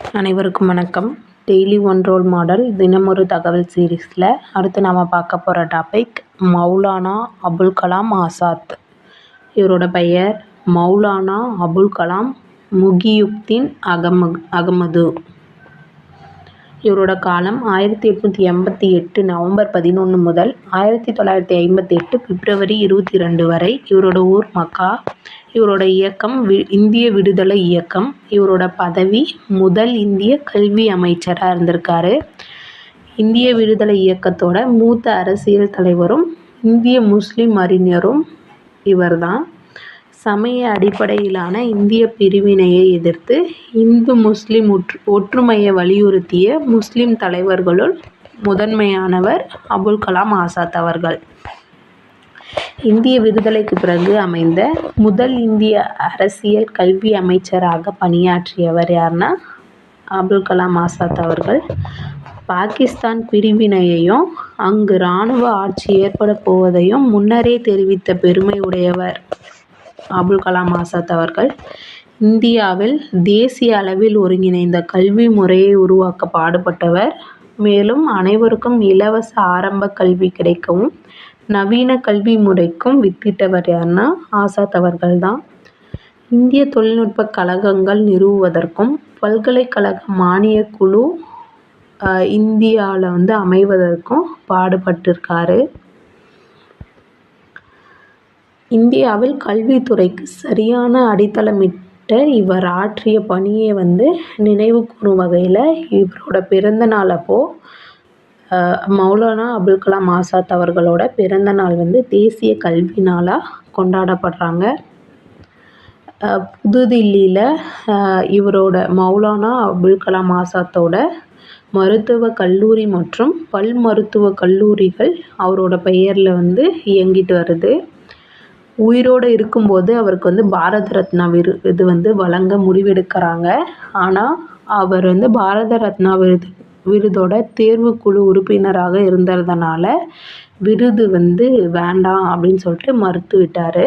அனைவருக்கும் வணக்கம். Daily one role model தினமொரு தகவல் சீரீஸில். அடுத்து நாம் பார்க்க போகிற டாபிக் மௌலானா அபுல் கலாம் ஆசாத். இவரோட பெயர் மௌலானா அபுல் கலாம் முகியுக்தின் அகம அகமது. இவரோட காலம் ஆயிரத்தி எட்நூற்றி எண்பத்தி எட்டு நவம்பர் பதினொன்று முதல் ஆயிரத்தி தொள்ளாயிரத்தி ஐம்பத்தி எட்டு பிப்ரவரி இருபத்தி ரெண்டு வரை இவரோட ஊர் மக்கா இவரோட இயக்கம் வி இந்திய விடுதலை இயக்கம் இவரோட பதவி முதல் இந்திய கல்வி அமைச்சராக இருந்திருக்காரு. இந்திய விடுதலை இயக்கத்தோட மூத்த அரசியல் தலைவரும் இந்திய முஸ்லீம் அறிஞரும் இவர் தான் சமய அடிப்படையிலான இந்திய பிரிவினையை எதிர்த்து இந்து முஸ்லீம் ஒற்று ஒற்றுமையை வலியுறுத்திய முஸ்லீம் தலைவர்களுள் முதன்மையானவர் அபுல் கலாம் ஆசாத் அவர்கள். இந்திய விடுதலைக்கு பிறகு அமைந்த முதல் இந்திய அரசியல் கல்வி அமைச்சராக பணியாற்றியவர் யாருன்னா அப்துல் கலாம் ஆசாத் அவர்கள். பாகிஸ்தான் பிரிவினையையும் அங்கு இராணுவ ஆட்சி ஏற்பட போவதையும் முன்னரே தெரிவித்த பெருமை உடையவர் அபுல் கலாம் ஆசாத் அவர்கள். இந்தியாவில் தேசிய அளவில் ஒருங்கிணைந்த கல்வி முறையை உருவாக்க பாடுபட்டவர். மேலும் அனைவருக்கும் இலவச ஆரம்ப கல்வி கிடைக்கவும் நவீன கல்வி முறைக்கும் வித்திட்டவர் யார்னா ஆசாத் அவர்கள் தான் இந்திய தொழில்நுட்ப கழகங்கள் நிறுவுவதற்கும் பல்கலைக்கழக மானியக் குழு இந்தியாவில் வந்து அமைவதற்கும் பாடுபட்டிருக்காரு. இந்தியாவில் கல்வித்துறைக்கு சரியான அடித்தளமிட்ட இவர் ஆற்றிய பணியை வந்து நினைவு கூறும் வகையில் இவரோட பிறந்த நாள் அப்போது மௌலானா அபுல் கலாம் ஆசாத் அவர்களோட பிறந்த நாள் வந்து தேசிய கல்வி நாளாக கொண்டாடப்படுறாங்க. புதுதில்லியில் இவரோட மௌலானா அபுல் கலாம் ஆசாத்தோட மருத்துவ கல்லூரி மற்றும் பல் மருத்துவ கல்லூரிகள் அவரோட பெயரில் வந்து இயங்கிட்டு வருது. உயிரோடு இருக்கும்போது அவருக்கு வந்து பாரத ரத்னா விரு இது வந்து வழங்க முடிவெடுக்கிறாங்க. ஆனால் அவர் வந்து பாரத ரத்னா விருது விருதோட தேர்வுக்குழு உறுப்பினராக இருந்ததுனால விருது வந்து வேண்டாம் அப்படின்னு சொல்லிட்டு மறுத்து விட்டார்.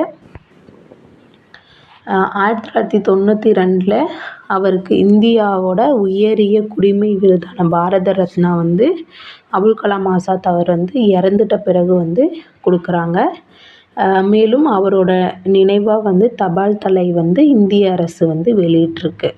ஆயிரத்தி தொள்ளாயிரத்தி தொண்ணூற்றி ரெண்டில் அவருக்கு இந்தியாவோட உயரிய குடிமை விருதான பாரத ரத்னா வந்து அபுல் கலாம் ஆசாத் அவர் வந்து இறந்துட்ட பிறகு வந்து கொடுக்குறாங்க. மேலும் அவரோட நினைவாக வந்து தபால் தலை வந்து இந்திய அரசு வந்து வெளியிட்டிருக்கு.